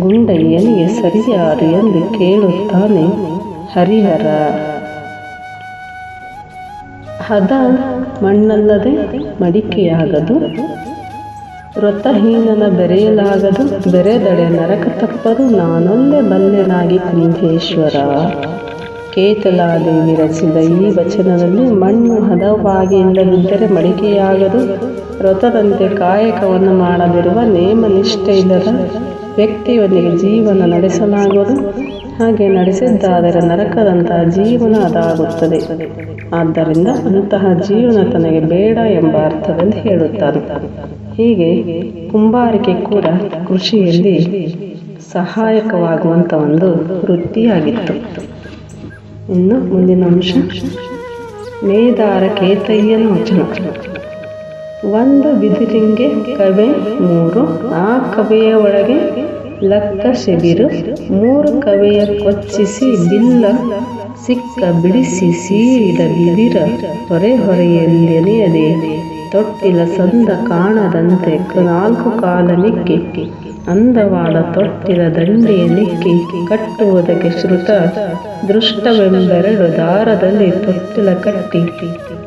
ಗುಂಡಯ್ಯನಿಗೆ ಸರಿಯಾರು ಎಂದು ಕೇಳುತ್ತಾನೆ ಹರಿಹರ. ಹದ ಮಣ್ಣಲ್ಲದೆ ಮಡಿಕೆಯಾಗದು. ವ್ರತಹೀನನ ಬೆರೆಯಲಾಗದು, ಬೆರೆದಡೆ ನರಕ ತಪ್ಪದು, ನಾನೊಂದೇ ಬಲ್ಲೆನಾಗಿ ಕುಂಭೇಶ್ವರ ಕೇತಲಾದೇವಿ ರಚಿಸಿದ ಈ ವಚನದಲ್ಲಿ ಮಣ್ಣು ಹದವಾಗಿ ಇಲ್ಲದಿದ್ದರೆ ಮಡಿಕೆಯಾಗದು, ವ್ರತದಂತೆ ಕಾಯಕವನ್ನು ಮಾಡದಿರುವ ನೇಮ ನಿಷ್ಠೆ ಇಲ್ಲದ ವ್ಯಕ್ತಿಯೊಂದಿಗೆ ಜೀವನ ನಡೆಸಲಾಗದು ಹಾಗೆ ನಡೆಸಿದ್ದಾದರೆ ನರಕದಂತಹ ಜೀವನ ಅದಾಗುತ್ತದೆ. ಆದ್ದರಿಂದ ಅಂತಹ ಜೀವನ ತನಗೆ ಬೇಡ ಎಂಬ ಅರ್ಥದಲ್ಲಿ ಹೇಳುತ್ತಾರೆ. ಹೀಗೆ ಕುಂಬಾರಿಕೆ ಕೂಡ ಕೃಷಿಯಲ್ಲಿ ಸಹಾಯಕವಾಗುವಂಥ ಒಂದು ವೃತ್ತಿಯಾಗಿತ್ತು. ಇನ್ನು ಮುಂದಿನ ಅಂಶ, ಮೇದಾರ ಕೇತಯ್ಯನ ವಚನ. ಒಂದು ಬಿದಿರಿಂಗೆ ಕವೆ ಮೂರು, ಆ ಕವೆಯ ಒಳಗೆ ಲಕ್ಕ ಶಿಬಿರು, ಮೂರು ಕವೆಯ ಕೊಚ್ಚಿಸಿ ಬಿಲ್ಲ, ಸಿಕ್ಕ ಬಿಡಿಸಿ ಸೀರಿದ ಬಿದಿರ, ಹೊರೆ ಹೊರೆಯಲ್ಲೆನೆಯದೆ ತೊಟ್ಟಿಲ ಸಂದ ಕಾಣದಂತೆ ನಾಲ್ಕು ಕಾಲ ನಿಕ್ಕಿ, ಅಂದವಾದ ತೊಟ್ಟಿಲ ದಂಡೆಯ ನಿಕ್ಕಿ ಕಟ್ಟುವುದಕ್ಕೆ ಶ್ರುತ. ದೃಷ್ಟವೆಂಬೆರಡು ದಾರದಲ್ಲಿ ತೊಟ್ಟಿಲ ಕಟ್ಟಿ,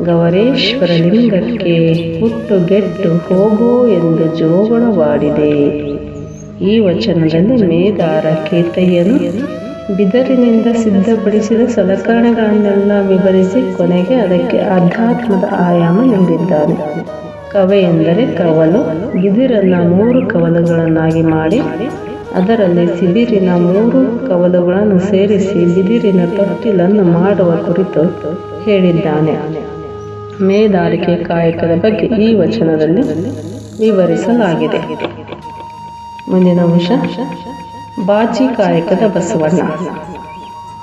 ಗವರೇಶ್ವರ ಲಿಂಗಕ್ಕೆ ಹುಟ್ಟು ಗೆಟ್ಟು ಹೋಗೋ ಎಂದು ಜೋಗಳವಾಡಿದೆ ಈ ವಚನದಲ್ಲಿ ಮೇದಾರ ಕೇತಯ್ಯನು ಬಿದರಿನಿಂದ ಸಿದ್ಧಪಡಿಸಿದ ಸಲಕರಣೆಗಳನ್ನೆಲ್ಲ ವಿವರಿಸಿ ಕೊನೆಗೆ ಅದಕ್ಕೆ ಆಧ್ಯಾತ್ಮದ ಆಯಾಮ ನೀಡಿದ್ದಾನೆ ಕವೆ ಎಂದರೆ ಕವಲು. ಬಿದಿರನ್ನ ಮೂರು ಕವಲುಗಳನ್ನಾಗಿ ಮಾಡಿ ಅದರಲ್ಲಿ ಸಿಬಿರಿನ ಮೂರು ಕವಲುಗಳನ್ನು ಸೇರಿಸಿ ಬಿದಿರಿನ ತೊಟ್ಟಿಲನ್ನು ಮಾಡುವ ಕುರಿತು ಹೇಳಿದ್ದಾನೆ. ಮೇದಾರಿಕೆ ಕಾಯಕದ ಬಗ್ಗೆ ಈ ವಚನದಲ್ಲಿ ವಿವರಿಸಲಾಗಿದೆ. ಮುಂದಿನ ಅಂಶ. ಬಾಚಿ ಕಾಯಕದ ಬಸವಣ್ಣ.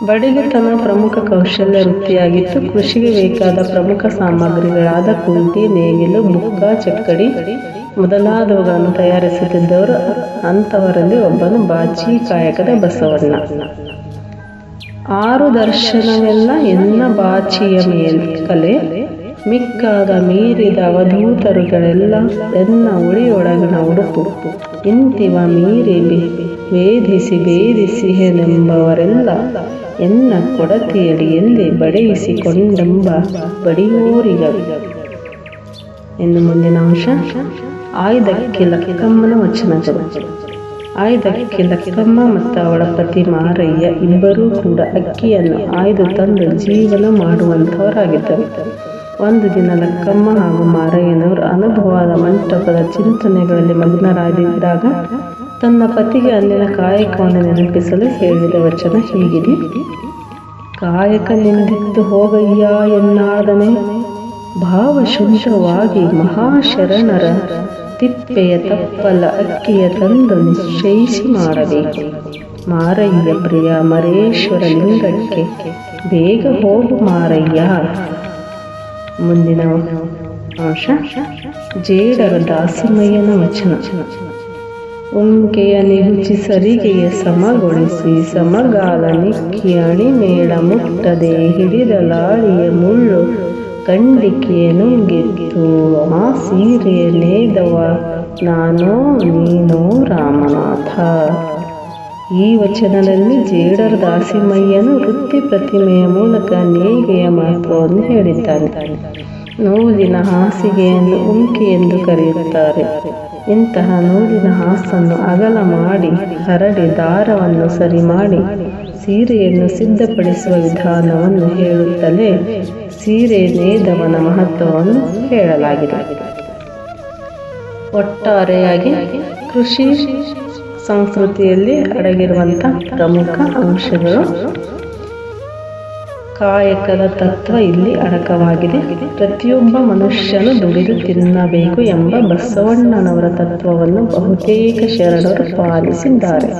ಬಡಗಿತನ ಪ್ರಮುಖ ಕೌಶಲ್ಯ ವೃತ್ತಿಯಾಗಿತ್ತು ಕೃಷಿಗೆ ಬೇಕಾದ ಪ್ರಮುಖ ಸಾಮಗ್ರಿಗಳಾದ ಕುಂಟಿ ನೇಗಿಲು ಮುಕ್ಕ ಚಕ್ಕಡಿ ಮೊದಲಾದವುಗಳನ್ನು ತಯಾರಿಸುತ್ತಿದ್ದವರು ಅಂಥವರಲ್ಲಿ ಒಬ್ಬನು ಬಾಚಿ ಕಾಯಕದ ಬಸವಣ್ಣ. ಆರು ದರ್ಶನವೆಲ್ಲ ಎನ್ನ ಬಾಚಿಯ ಮೇಲ್ಕಲೆ, ಮಿಕ್ಕಾದ ಮೀರಿದ ಅವಧೂತರುಗಳೆಲ್ಲ ಎನ್ನ ಉಳಿಯೊಳಗಿನ ಉಡುಪು. ಇಂತಿವ ಮೀರಿ ವೇಧಿಸಿ ಭೇದಿಸಿಹೆನೆಂಬವರೆಲ್ಲ ಎನ್ನ ಕೊಡತಿಯಡಿ ಎಲ್ಲಿ ಬಡಿಸಿಕೊಂಡೆಂಬ ಬಡಿಯೂರಿಗಳು ಇನ್ನು ಮುಂದಿನ ಅಂಶ, ಆಯ್ದಕ್ಕೆ ಲಕ್ಕಮ್ಮನ ವಚನಗಳು ಆಯ್ದಕ್ಕೆ ಲಕ್ಕಮ್ಮ ಮತ್ತು ಅವಳ ಪತಿ ಮಾರಯ್ಯ ಇಬ್ಬರೂ ಕೂಡ ಅಕ್ಕಿಯನ್ನು ಆಯ್ದು ತಂದು ಜೀವನ ಮಾಡುವಂಥವರಾಗಿದ್ದರು. ಒಂದು ದಿನ ಲಕ್ಕಮ್ಮ ಹಾಗೂ ಮಾರಯ್ಯನವರು ಅನುಭವದ ಮಂಟಪದ ಚಿಂತನೆಗಳಲ್ಲಿ ಮಗ್ನರಾಗಿದ್ದಾಗ ತನ್ನ ಪತಿಗೆ ಅಲ್ಲಿನ ಕಾಯಕವನ್ನು ನೆನಪಿಸಲು ಹೇಳಿದ ವಚನ ಹೀಗಿದೆ. ಕಾಯಕ ನಿಂದಿತ್ತು ಹೋಗಯ್ಯ ಎನ್ನಾದನೆ. ಭಾವಶುದ್ಧವಾಗಿ ಮಹಾಶರಣರ ತಿಪ್ಪೆಯ ತಪ್ಪಲ ಅಕ್ಕಿಯ ತಂದು ನಿಶ್ಚಯಿಸಿ ಮಾಡಬೇಕು ಮಾರಯ್ಯ ಪ್ರಿಯ ಮರೇಶ್ವರ ಲಿಂಗಕ್ಕೆ ಬೇಗ ಹೋಗು ಮಾರಯ್ಯ. ಮುಂದಿನ ಅಂಶ ಜೇಡರ ದಾಸಿಮಯ್ಯನ ವಚನ. ಉಂಕೆಯ ಹುಚ್ಚಿ ಸರಿಗೆಯ ಸಮಗೊಳಿಸಿ ಸಮಗಾಲ ನಿಕ್ಕಿ ಅಣಿಮೇಳ ಮುಟ್ಟದೆ ಹಿಡಿದಲಾಳಿಯ ಮುಳ್ಳು ಕಂಡಿಕೆಯ ನುಂಗಿತ್ತು ಆ ಸೀರೆಯ ನೇದವ ನಾನೋ ನೀನೋ ರಾಮನಾಥ. ಈ ವಚನದಲ್ಲಿ ಜೇಡರ ದಾಸಿಮಯ್ಯನು ವೃತ್ತಿ ಪ್ರತಿಮೆಯ ಮೂಲಕ ನೇಯ್ಗೆಯ ಮಹತ್ವವನ್ನು ಹೇಳಿದ್ದಾನೆ. ನೋವಿನ ಹಾಸಿಗೆಯನ್ನು ಉಂಕಿ ಎಂದು ಕರೆಯುತ್ತಾರೆ. ಇಂತಹ ನೂಲಿನ ಹಾಸನ್ನು ಅಗಲ ಮಾಡಿ, ಹರಡಿ ದಾರವನ್ನು ಸರಿ ಮಾಡಿ, ಸೀರೆಯನ್ನು ಸಿದ್ಧಪಡಿಸುವ ವಿಧಾನವನ್ನು ಹೇಳುತ್ತಲೇ ಸೀರೆ ನೇದವನ ಮಹತ್ವವನ್ನು ಹೇಳಲಾಗಿದೆ. ಒಟ್ಟಾರೆಯಾಗಿ ಕೃಷಿ ಸಂಸ್ಕೃತಿಯಲ್ಲಿ ಅಡಗಿರುವಂಥ ಪ್ರಮುಖ ಅಂಶಗಳು ಕಾಯಕದ ತತ್ವ ಇಲ್ಲಿ ಅಡಕವಾಗಿದೆ. ಪ್ರತಿಯೊಬ್ಬ ಮನುಷ್ಯನು ದುಡಿದು ತಿನ್ನಬೇಕು ಎಂಬ ಬಸವಣ್ಣನವರ ತತ್ವವನ್ನು ಬಹುತೇಕ ಶರಣರು ಪಾಲಿಸಿದ್ದಾರೆ.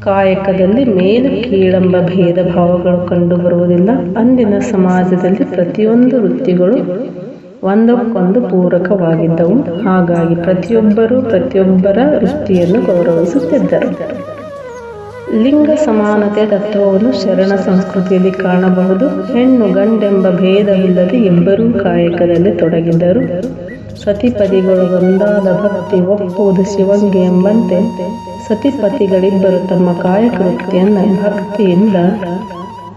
ಕಾಯಕದಲ್ಲಿ ಮೇಲು ಕೀಳಂಬ ಭೇದ ಭಾವಗಳು ಕಂಡುಬರುವುದಿಲ್ಲ ಅಂದಿನ ಸಮಾಜದಲ್ಲಿ ಪ್ರತಿಯೊಂದು ವೃತ್ತಿಗಳು ಒಂದಕ್ಕೊಂದು ಪೂರಕವಾಗಿದ್ದವು. ಹಾಗಾಗಿ ಪ್ರತಿಯೊಬ್ಬರೂ ಪ್ರತಿಯೊಬ್ಬರ ವೃತ್ತಿಯನ್ನು ಗೌರವಿಸುತ್ತಿದ್ದರು. ಲಿಂಗ ಸಮಾನತೆ ತತ್ವವನ್ನು ಶರಣ ಸಂಸ್ಕೃತಿಯಲ್ಲಿ ಕಾಣಬಹುದು. ಹೆಣ್ಣು ಗಂಡೆಂಬ ಭೇದವಿಲ್ಲದೆ ಇಬ್ಬರೂ ಕಾಯಕದಲ್ಲಿ ತೊಡಗಿದ್ದರು. ಸತಿಪದಿಗಳು ಒಂದಾದ ಭಕ್ತಿ ಒಪ್ಪುವುದು ಶಿವಂಗೆ ಎಂಬಂತೆ ಸತಿಪತಿಗಳಿಬ್ಬರು ತಮ್ಮ ಕಾಯಕ ವೃತ್ತಿಯನ್ನು ಭಕ್ತಿಯಿಂದ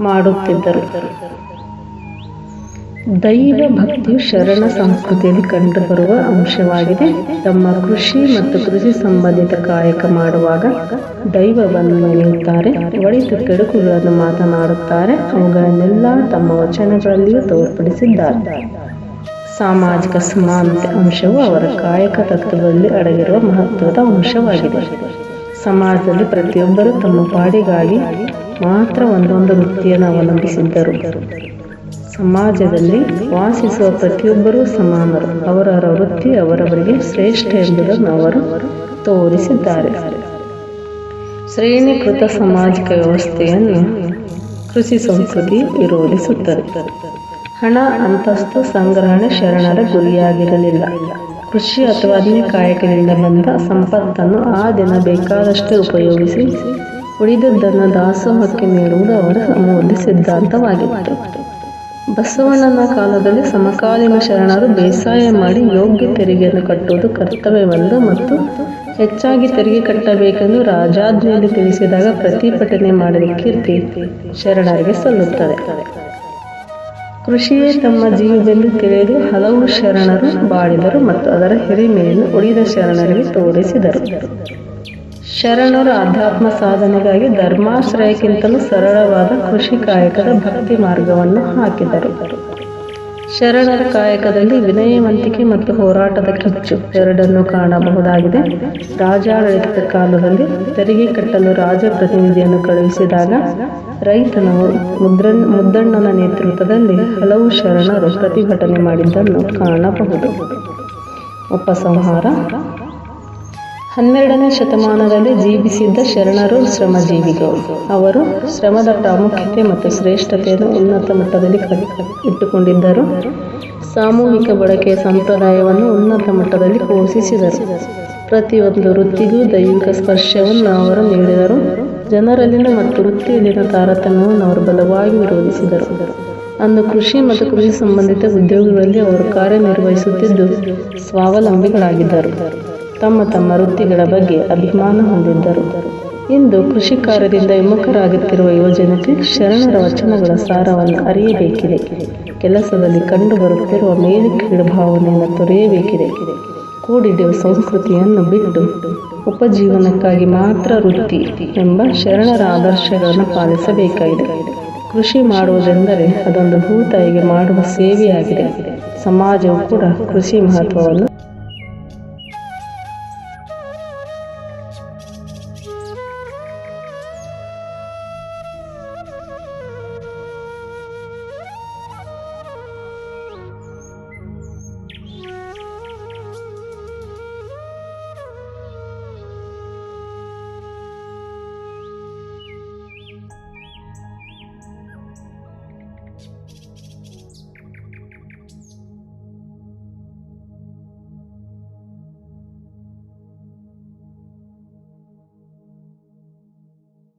ಮಾಡುತ್ತಿದ್ದರು. ದೈವ ಭಕ್ತಿಯು ಶರಣ ಸಂಸ್ಕೃತಿಯಲ್ಲಿ ಕಂಡುಬರುವ ಅಂಶವಾಗಿದೆ. ತಮ್ಮ ಕೃಷಿ ಮತ್ತು ಕೃಷಿ ಸಂಬಂಧಿತ ಕಾಯಕ ಮಾಡುವಾಗ ದೈವವನ್ನು ನೆನೆಯುತ್ತಾರೆ ಒಳಿತು ಕೆಡುಕುಗಳನ್ನು ಮಾತನಾಡುತ್ತಾರೆ. ಅವುಗಳನ್ನೆಲ್ಲ ತಮ್ಮ ವಚನಗಳಲ್ಲಿಯೂ ತೋರ್ಪಡಿಸಿದ್ದಾರೆ. ಸಾಮಾಜಿಕ ಸಮಾನತೆ ಅಂಶವು ಅವರ ಕಾಯಕ ತತ್ವದಲ್ಲಿ ಅಡಗಿರುವ ಮಹತ್ವದ ಅಂಶವಾಗಿದೆ. ಸಮಾಜದಲ್ಲಿ ಪ್ರತಿಯೊಬ್ಬರು ತಮ್ಮ ಪಾಡಿಗಾಗಿ ಮಾತ್ರ ಒಂದೊಂದು ವೃತ್ತಿಯನ್ನು ಅವಲಂಬಿಸಿದ್ದರು. ಸಮಾಜದಲ್ಲಿ ವಾಸಿಸುವ ಪ್ರತಿಯೊಬ್ಬರೂ ಸಮಾನರು. ಅವರವರ ವೃತ್ತಿ ಅವರವರಿಗೆ ಶ್ರೇಷ್ಠ ಎಂಬುದನ್ನು ಅವರು ತೋರಿಸಿದ್ದಾರೆ. ಶ್ರೇಣೀಕೃತ ಸಾಮಾಜಿಕ ವ್ಯವಸ್ಥೆಯನ್ನು ಕೃಷಿ ಸಂಸ್ಕೃತಿ ವಿರೋಧಿಸುತ್ತದೆ. ಹಣ, ಅಂತಸ್ತು, ಸಂಗ್ರಹಣೆ ಶರಣರ ಗುರಿಯಾಗಿರಲಿಲ್ಲ. ಕೃಷಿ ಅಥವಾ ಅನ್ಯ ಕಾಯಕದಿಂದ ಬಂದ ಸಂಪತ್ತನ್ನು ಆ ದಿನ ಬೇಕಾದಷ್ಟೇ ಉಪಯೋಗಿಸಿ ಉಳಿದದ್ದನ್ನು ದಾಸೋಹಕ್ಕೆ ನೀಡುವುದು ಅವರ ಮೂಲ ಸಿದ್ಧಾಂತವಾಗಿತ್ತು. ಬಸವಣ್ಣನ ಕಾಲದಲ್ಲಿ ಸಮಕಾಲೀನ ಶರಣರು ಬೇಸಾಯ ಮಾಡಿ ಯೋಗ್ಯ ತೆರಿಗೆಯನ್ನು ಕಟ್ಟುವುದು ಕರ್ತವ್ಯವೆಂದು ಮತ್ತು ಹೆಚ್ಚಾಗಿ ತೆರಿಗೆ ಕಟ್ಟಬೇಕೆಂದು ರಾಜಾಜ್ಞೆಯಲ್ಲಿ ತಿಳಿಸಿದಾಗ ಪ್ರತಿಭಟನೆ ಮಾಡಿದ ಕೀರ್ತಿ ಶರಣರಿಗೆ ಸಲ್ಲುತ್ತದೆ. ಕೃಷಿಯೇ ತಮ್ಮ ಜೀವವೆಂದು ತಿಳಿದು ಹಲವು ಶರಣರು ಬಾಳಿದರು ಮತ್ತು ಅದರ ಹಿರಿಮೆಯನ್ನು ಉಳಿದ ಶರಣರಿಗೆ ತೋರಿಸಿದರು. ಶರಣರು ಆಧ್ಯಾತ್ಮ ಸಾಧನೆಗಾಗಿ ಧರ್ಮಾಶ್ರಯಕ್ಕಿಂತಲೂ ಸರಳವಾದ ಕೃಷಿ ಕಾಯಕದ ಭಕ್ತಿ ಮಾರ್ಗವನ್ನು ಹಾಕಿದರು. ಶರಣರ ಕಾಯಕದಲ್ಲಿ ವಿನಯವಂತಿಕೆ ಮತ್ತು ಹೋರಾಟದ ಕಿಚ್ಚು ಎರಡನ್ನೂ ಕಾಣಬಹುದಾಗಿದೆ. ರಾಜಾಡಳಿತದ ಕಾಲದಲ್ಲಿ ತೆರಿಗೆ ಕಟ್ಟಲು ರಾಜಪ್ರತಿನಿಧಿಯನ್ನು ಕಳುಹಿಸಿದಾಗ ರೈತನ ಮುದ್ದಣ್ಣನ ನೇತೃತ್ವದಲ್ಲಿ ಹಲವು ಶರಣರು ಪ್ರತಿಭಟನೆ ಮಾಡಿದ್ದನ್ನು ಕಾಣಬಹುದು. ಉಪಸಂಹಾರ ಹನ್ನೆರಡನೇ ಶತಮಾನದಲ್ಲಿ ಜೀವಿಸಿದ್ದ ಶರಣರು ಶ್ರಮಜೀವಿಗಳು. ಅವರು ಶ್ರಮದ ಪ್ರಾಮುಖ್ಯತೆ ಮತ್ತು ಶ್ರೇಷ್ಠತೆಯನ್ನು ಉನ್ನತ ಮಟ್ಟದಲ್ಲಿ ಇಟ್ಟುಕೊಂಡಿದ್ದರು. ಸಾಮೂಹಿಕ ಬಳಕೆಯ ಸಂಪ್ರದಾಯವನ್ನು ಉನ್ನತ ಮಟ್ಟದಲ್ಲಿ ಪೋಷಿಸಿದರು. ಪ್ರತಿಯೊಂದು ವೃತ್ತಿಗೂ ದೈಹಿಕ ಸ್ಪರ್ಶವನ್ನು ಅವರು ನೀಡಿದರು. ಜನರಲ್ಲಿನ ಮತ್ತು ವೃತ್ತಿಯಲ್ಲಿನ ತಾರತಮ್ಯವನ್ನು ಅವರು ಬಲವಾಗಿ ವಿರೋಧಿಸಿದರು. ಅಂದು ಕೃಷಿ ಮತ್ತು ಕೃಷಿ ಸಂಬಂಧಿತ ಉದ್ಯೋಗಗಳಲ್ಲಿ ಅವರು ಕಾರ್ಯನಿರ್ವಹಿಸುತ್ತಿದ್ದು ಸ್ವಾವಲಂಬಿಗಳಾಗಿದ್ದರು. ತಮ್ಮ ತಮ್ಮ ವೃತ್ತಿಗಳ ಬಗ್ಗೆ ಅಭಿಮಾನ ಹೊಂದಿದ್ದರು. ಇಂದು ಕೃಷಿ ಕಾರ್ಯದಿಂದ ವಿಮುಖರಾಗುತ್ತಿರುವ ಯುವಜನತೆ ಶರಣರ ವಚನಗಳ ಸಾರವನ್ನು ಅರಿಯಬೇಕಿದೆ. ಕೆಲಸದಲ್ಲಿ ಕಂಡುಬರುತ್ತಿರುವ ಮೇಲುಕೀಡು ಭಾವನೆಯನ್ನು ತೊರೆಯಬೇಕಿದೆ. ಕೂಡಿಡುವ ಸಂಸ್ಕೃತಿಯನ್ನು ಬಿಟ್ಟು ಉಪಜೀವನಕ್ಕಾಗಿ ಮಾತ್ರ ವೃತ್ತಿ ಎಂಬ ಶರಣರ ಆದರ್ಶಗಳನ್ನು ಪಾಲಿಸಬೇಕಾಗಿದೆ. ಕೃಷಿ ಮಾಡುವುದೆಂದರೆ ಅದೊಂದು ಭೂತಾಯಿಗೆ ಮಾಡುವ ಸೇವೆಯಾಗಿದೆ. ಸಮಾಜವು ಕೂಡ ಕೃಷಿ ಮಹತ್ವವನ್ನು